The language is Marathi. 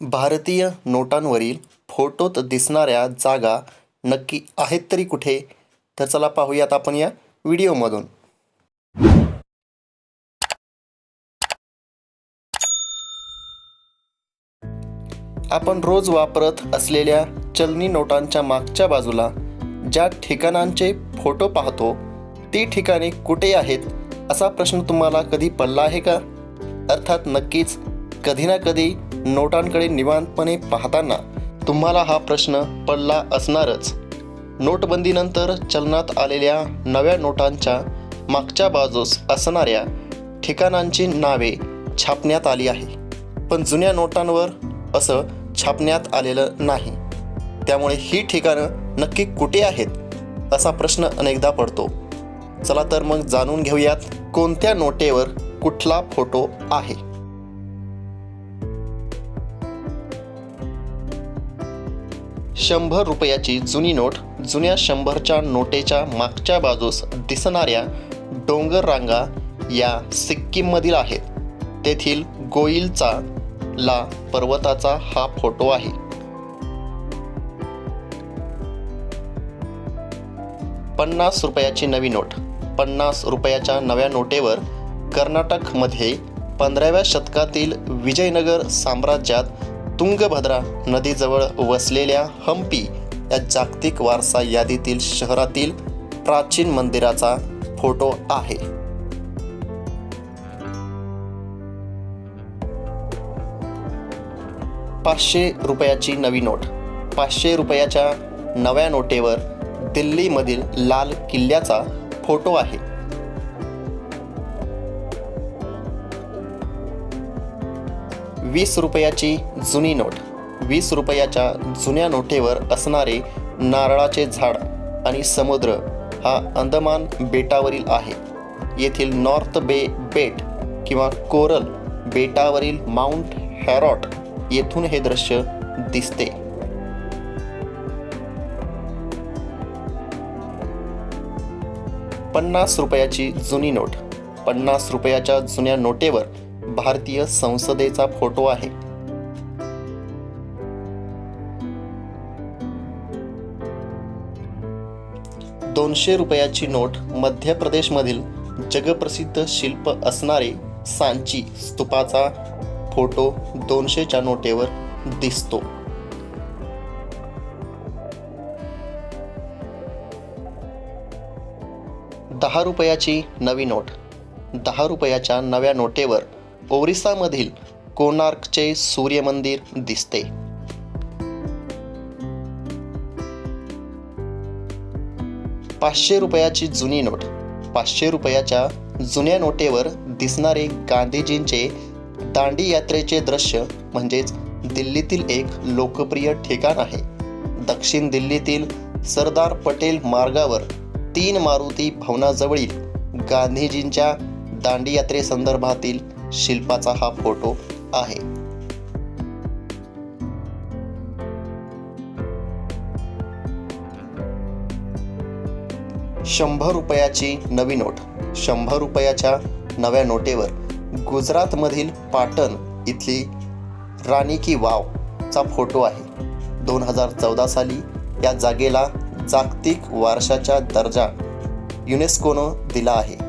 भारतीय नोटांवरील फोटोत दिसणाऱ्या जागा नक्की आहेत तरी कुठे? तर चला पाहूयात आपण या व्हिडिओमधून. आपण रोज वापरत असलेल्या चलनी नोटांच्या मागच्या बाजूला ज्या ठिकाणांचे फोटो पाहतो ती ठिकाणे कुठे आहेत असा प्रश्न तुम्हाला कधी पडला आहे का? अर्थात नक्कीच कधी ना कधी नोटांकडे निवांतपणे पाहताना तुम्हाला हा प्रश्न पडला असणारच. नोटबंदीनंतर चलनात आलेल्या नव्या नोटांच्या मागच्या बाजूस असणाऱ्या ठिकाणांची नावे छापण्यात आली आहे. पण जुन्या नोटांवर असं छापण्यात आलेलं नाही. त्यामुळे ही ठिकाणं नक्की कुठे आहेत असा प्रश्न अनेकदा पडतो. चला तर मग जाणून घेऊयात कोणत्या नोटेवर कुठला फोटो आहे. शंभर रुपयाची जुनी नोट जुन्या शंभरच्या नोटेच्या मागच्या बाजूस दिसणाऱ्या डोंगर रांगा या सिक्कीममधील आहेत. तेथील गोईलचा ला पर्वताचा हा फोटो आहे. पन्नास रुपयाची नवी नोट. पन्नास रुपयाच्या नव्या नोटेवर कर्नाटकमध्ये पंधराव्या शतकातील विजयनगर साम्राज्यात तुंगभद्रा नदीजवळ वसलेल्या हम्पी या जागतिक वारसा यादीतील शहरातील प्राचीन मंदिराचा फोटो आहे. पाचशे रुपयाची नवी नोट. पाचशे रुपयाच्या नव्या नोटेवर दिल्लीमधील लाल किल्ल्याचा फोटो आहे. वीस रुपयाची जुनी नोट वीस रुपयाच्या जुन्या नोटेवर असणारे नारळाचे झाड आणि समुद्र हा अंदमान बेटावरील आहे. येथील नॉर्थ बे बेट किंवा कोरल बेटावरील माउंट हॅरॉट येथून हे दृश्य दिसते. पन्नास रुपयाची जुनी नोट पन्नास रुपयाच्या जुन्या नोटेवर भारतीय संसदेचा फोटो आहे. दोनशे रुपयाची नोट मध्य प्रदेशमधील जगप्रसिद्ध शिल्प असणारे सांची स्तूपाचा फोटो दोनशेच्या नोटेवर दिसतो. दहा रुपयाची नवी नोट दहा रुपयाच्या नव्या नोटेवर ओरिसामधील कोणार्कचे सूर्यमंदिर दिसते. पाचशे रुपयाची जुनी नोट. पाचशे रुपयाच्या जुन्या नोटेवर दिसणारे गांधीजींचे दांडी यात्रेचे दृश्य म्हणजेच दिल्लीतील एक लोकप्रिय ठिकाण आहे. दक्षिण दिल्लीतील सरदार पटेल मार्गावर तीन मारुती भवनाजवळील गांधीजींच्या दांडी यात्रेसंदर्भातील शिल्पाचा हा फोटो आहे. शंभर रुपयाची नवी नोट. शंभर रुपयाच्या नव्या नोटेवर गुजरातमधील पाटण इथली राणी की वाव चा फोटो आहे. दोन हजार चौदा साली या जागेला जागतिक वारशाचा दर्जा युनेस्कोनं दिला आहे.